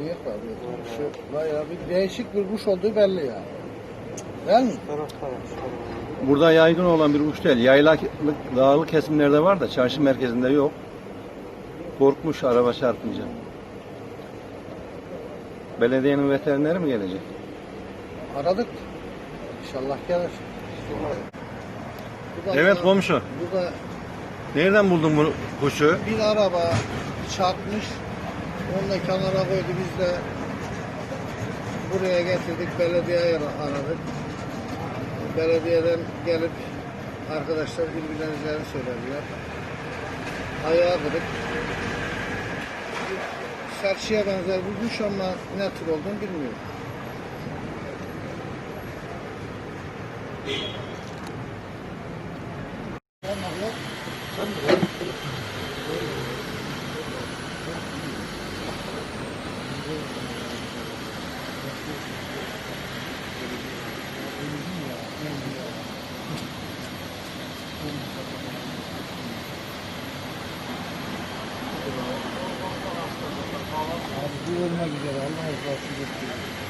Bıyık var. bıyık. Şu bayağı bir değişik bir kuş olduğu belli yani. Değil mi? Burada yaygın olan bir uç değil. Yaylalık, dağlı kesimlerde var da çarşı merkezinde yok. Korkmuş araba çarpınca. Belediyenin veterineri mi gelecek? Aradık. İnşallah gelir. Bu da- Evet komşu. Bu da Nereden buldun bu kuşu? bir araba çarpmış. Onu da kenara koydu. Biz de buraya getirdik. Belediyeye aradık. Belediyeden gelip arkadaşlar ilgileneceğini söylediler. Ayağı kırık. Serçiye benzer bir kuş ama ne tür olduğunu bilmiyorum. Abi bu ölmek üzere Allah razı olsun.